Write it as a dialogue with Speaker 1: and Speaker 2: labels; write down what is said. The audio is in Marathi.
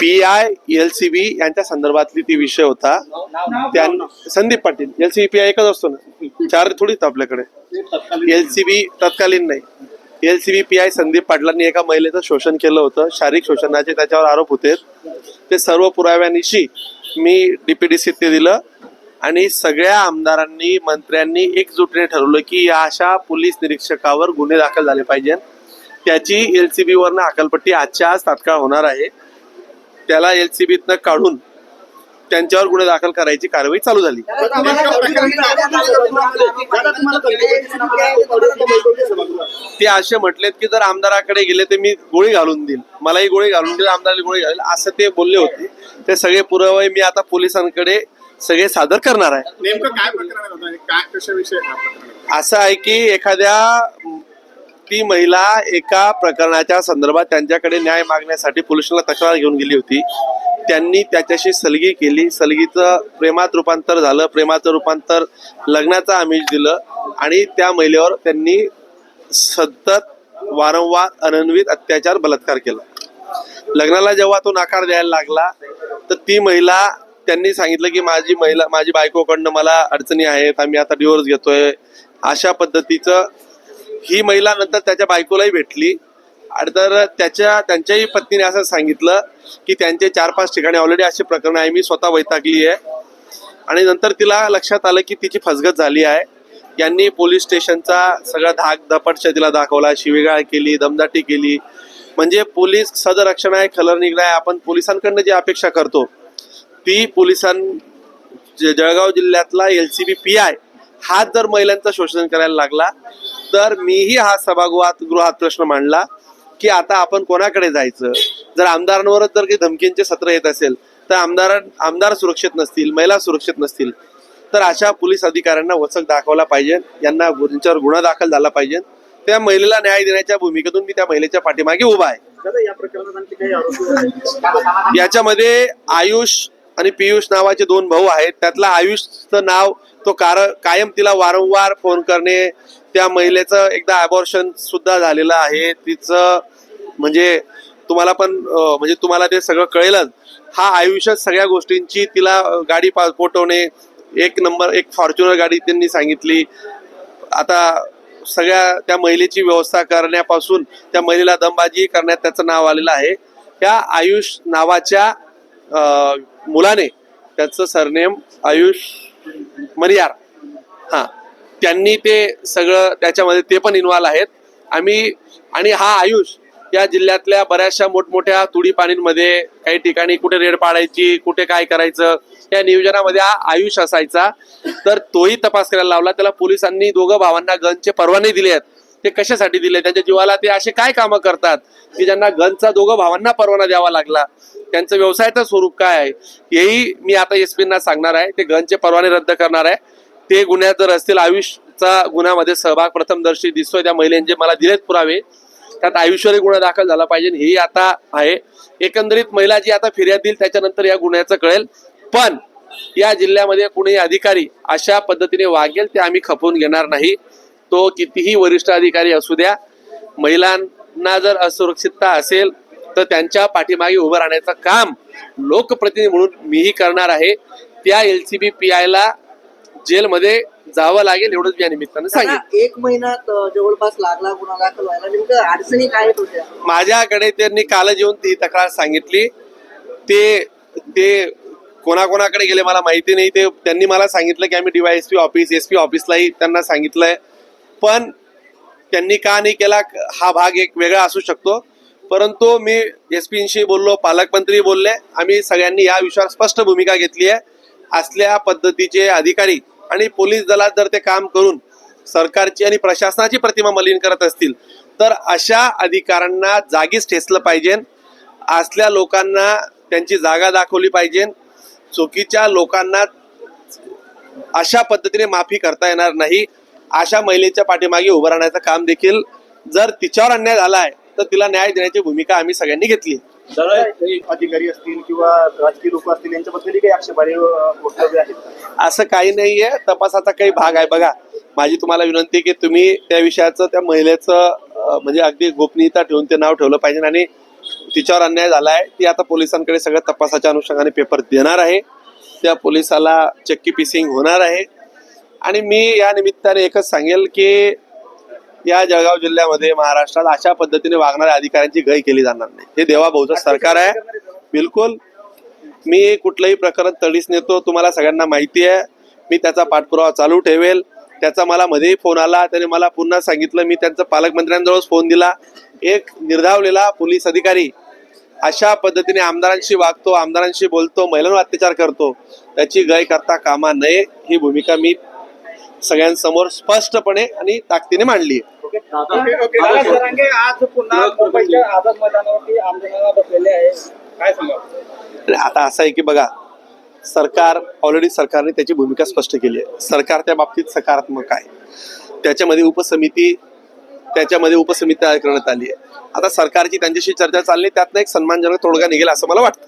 Speaker 1: P I L C B यांच्या संदर्भातली ती विषय होता. त्या Sandeep Patil L C B P I एकच असतो ना? चार थोडीच आपल्याकडे. एल सी बी तत्कालीन नाही. L C B P I Sandeep पाटलांनी एका महिलेचं शोषण केलं होतं. शारीरिक शोषणाचे त्याच्यावर आरोप होते. ते सर्व पुराव्यानिशी मी डीपीडीसी ते दिलं. आणि सगळ्या आमदारांनी मंत्र्यांनी एकजुटीने ठरवलं की या अशा पोलीस निरीक्षकावर गुन्हे दाखल झाले पाहिजे त्याची एल सी बी वरनं अकलपट्टी आजच्या आज तात्काळ होणार आहे. त्याला एल सी बीतनं काढून त्यांच्यावर गुन्हे दाखल करायची कारवाई चालू झाली. ते असे म्हटलेत की जर आमदाराकडे गेले तर मी गोळी घालून देईल. मलाही गोळी घालून देईल आमदाराला गोळी घालेल असं ते बोलले होते. ते सगळे पुरावे मी आता पोलिसांकडे सगळे सादर करणार आहे.
Speaker 2: नेमकं काय प्रकरण हा?
Speaker 1: असं आहे की एखाद्या ती महिला एका प्रकरणाच्या संदर्भात त्यांच्याकडे न्याय मागण्यासाठी पोलिसांना तक्रार घेऊन गेली होती. त्यांनी त्याच्याशी सलगी केली. सलगीचं प्रेमात रूपांतर झालं. प्रेमाचं रूपांतर लग्नाचं आमिष दिलं आणि त्या महिलेवर त्यांनी सतत वारंवार अनन्वित अत्याचार बलात्कार केला. लग्नाला जेव्हा तो नाकार द्यायला लागला तर ती महिला त्यांनी सांगितलं की माझी महिला माझी बायकोकडनं मला अडचणी आहेत. आम्ही आता डिवोर्स घेतोय. अशा पद्धतीचं ही महिला नंतर त्याच्या बायकोलाही भेटली. आणि तर त्याच्या त्यांच्याही पत्नीने असं सांगितलं की त्यांचे चार पाच ठिकाणी ऑलरेडी अशी प्रकरण आहे. मी स्वतः वैतागली आहे. आणि नंतर तिला लक्षात आलं की तिची फसगत झाली आहे. यांनी पोलीस स्टेशनचा सगळा धाक धपटशा तिला दाखवला शिवेगाळ केली दमदाटी केली. म्हणजे पोलीस सदरक्षण आहे खलर निघलाय आपण पोलिसांकडनं जी अपेक्षा करतो ती पोलिसां ज- जळगाव जिल्ह्यातला L C B P I हा जर महिलांचं शोषण करायला लागला तर मीही हा सभागृहात गृहात प्रश्न मांडला की आता आपण कोणाकडे जायचं? जर आमदारांवरच जर काही धमकींचे सत्र येत असेल तर आमदार आमदार सुरक्षित नसतील महिला सुरक्षित नसतील तर अशा पोलीस अधिकाऱ्यांना वचक दाखवला पाहिजे. यांना त्यांच्यावर गुन्हा दाखल झाला पाहिजे. त्या महिलेला न्याय देण्याच्या भूमिकेतून मी त्या महिलेच्या पाठीमागे उभा आहे? याच्यामध्ये आयुष आणि पियुष नावाचे दोन भाऊ आहेत. त्यातला आयुषचं नाव तो कार कायम तिला वारंवार फोन करणे त्या महिलेचं एकदा अबॉर्शन सुद्धा झालेलं आहे. तिचं म्हणजे तुम्हाला पण म्हणजे तुम्हाला ते सगळं कळेलच. हा आयुष्यात सगळ्या गोष्टींची तिला गाडी पा पोटवणे एक नंबर एक फॉर्च्युनर गाडी त्यांनी सांगितली. आता सगळ्या त्या महिलेची व्यवस्था करण्यापासून त्या महिलेला दमबाजी करण्यात त्याचं नाव आलेलं आहे. त्या आयुष नावाच्या मुलाने त्याचं सरनेम आयुष मरियार. हां. त्यांनी ते सगळं त्याच्यामध्ये ते पण इन्व्हॉल्व आहेत. आम्ही आणि हा आयुष या जिल्ह्यातल्या बऱ्याचशा मोठमोठ्या तुडी पाणींमध्ये काही ठिकाणी कुठे रेड पाडायची कुठे काय करायचं या नियोजनामध्ये हा आयुष असायचा. तर तोही तपास करायला लावला. त्याला पोलिसांनी दोघं भावांना गनचे परवाने दिले आहेत. ते कशासाठी दिले? त्यांच्या जीवाला ते असे काय कामं करतात? की ज्यांना गनचा दोघं भावांना परवाना द्यावा लागला. त्यांचं व्यवसायाचं स्वरूप काय आहे? हेही मी आता एस सांगणार आहे. ते गनचे परवाने रद्द करणार आहे. ते गुन्ह्यात जर असतील आयुषचा गुन्ह्यामध्ये सहभाग प्रथमदर्शी दिसतोय त्या महिलांचे मला दिलेत पुरावे. त्यात आयुष्यरी गुन्हा दाखल झाला पाहिजे हे आता आहे. एकंदरीत महिला जी आता फिर्याद देईल त्याच्यानंतर या गुन्ह्याचं कळेल. पण या जिल्ह्यामध्ये कुणी अधिकारी अशा पद्धतीने वागेल ते आम्ही खपवून घेणार नाही. तो कितीही वरिष्ठ अधिकारी असू द्या महिलांना जर असुरक्षितता असेल तर त्यांच्या पाठीमागे उभं राहण्याचं काम लोकप्रतिनिधी म्हणून मीही करणार आहे. त्या एल सी बी पी आयला जेलमध्ये जावं लागेल एवढंच या निमित्तानं
Speaker 3: आता एक महिन्यात अं, जवळपास लागला गुन्हा दाखल व्हायला नेमकं अडचणी काय होत्या?
Speaker 1: माझ्याकडे त्यांनी काल येऊन ती तक्रार सांगितली. ते ते कोणाकोणाकडे गेले मला माहिती नाही. ते त्यांनी मला सांगितलं की आम्ही डीवायएसपी ऑफिस एस पी ऑफिसलाही त्यांना सांगितलंय. पण त्यांनी का नाही केला हा भाग एक वेगळा असू शकतो. परंतु मी एस पीशी बोललो पालकमंत्री बोलले. आम्ही सगळ्यांनी या विषयावर स्पष्ट भूमिका घेतली आहे. असल्या पद्धतीचे अधिकारी आणि पोलीस दलात जर ते काम करून सरकारची आणि प्रशासनाची प्रतिमा मलिन करत असतील तर अशा अधिकाऱ्यांना जागीच ठेचलं पाहिजे. असल्या लोकांना त्यांची जागा दाखवली पाहिजे. चुकीच्या लोकांना अशा पद्धतीने माफी करता येणार नाही. अशा महिलेच्या पाठीमागे उभं राहण्याचं काम देखील जर तिच्यावर अन्याय झाला आहे तर तिला न्याय देण्याची भूमिका आम्ही सगळ्यांनी घेतली
Speaker 2: अधिकारी असतील किंवा राजकीय लोक असतील यांच्याबद्दलही काही आक्षेपार्ह वक्तव्य आहेत?
Speaker 1: असं काही नाहीये. तपासाचा काही भाग आहे. बघा माझी तुम्हाला विनंती की तुम्ही त्या विषयाचं त्या महिलेचं म्हणजे अगदी गोपनीयता ठेवून ते नाव ठेवलं पाहिजे आणि तिच्यावर अन्याय झाला आहे ती आता पोलिसांकडे सगळ्या तपासाच्या अनुषंगाने पेपर देणार आहे. त्या पोलिसाला चक्की पिसिंग होणार आहे. आणि मी या निमित्ताने एकच सांगेल की या जळगाव जिल्ह्यामध्ये महाराष्ट्रात अशा पद्धतीने वागणाऱ्या अधिकाऱ्यांची गय केली जाणार नाही. हे देवाभाऊचं सरकार आहे. बिलकुल. मी कुठलंही प्रकरण तडीस नेतो तुम्हाला सगळ्यांना माहिती आहे. मी त्याचा पाठपुरावा चालू ठेवेल. त्याचा मला मध्येही फोन आला त्याने मला पुन्हा सांगितलं मी त्यांचा पालकमंत्र्यांजवळच फोन दिला. एक निर्धावलेला पोलीस अधिकारी अशा पद्धतीने आमदारांशी वागतो आमदारांशी बोलतो महिलांवर अत्याचार करतो. त्याची गय करता कामा नये. ही भूमिका मी सगळ्यांसमोर स्पष्टपणे आणि ताकदीने मांडली आहे.
Speaker 4: दादा. सरांगे आज पुन्हा मुंबईच्या आझाद मैदानावरती आंदोलनाला बसलेले आहे. काय सांगा
Speaker 1: आणि आता असं आहे की बघा सरकार ऑलरेडी सरकारने त्याची भूमिका स्पष्ट केली आहे. सरकार त्या बाबतीत सकारात्मक आहे. त्याच्यामध्ये उपसमिती त्याच्यामध्ये उपसमिती तयार करण्यात आली आहे. आता सरकारची त्यांच्याशी चर्चा चालली त्यातनं एक सन्मानजनक तोडगा निघेल असं मला वाटतं.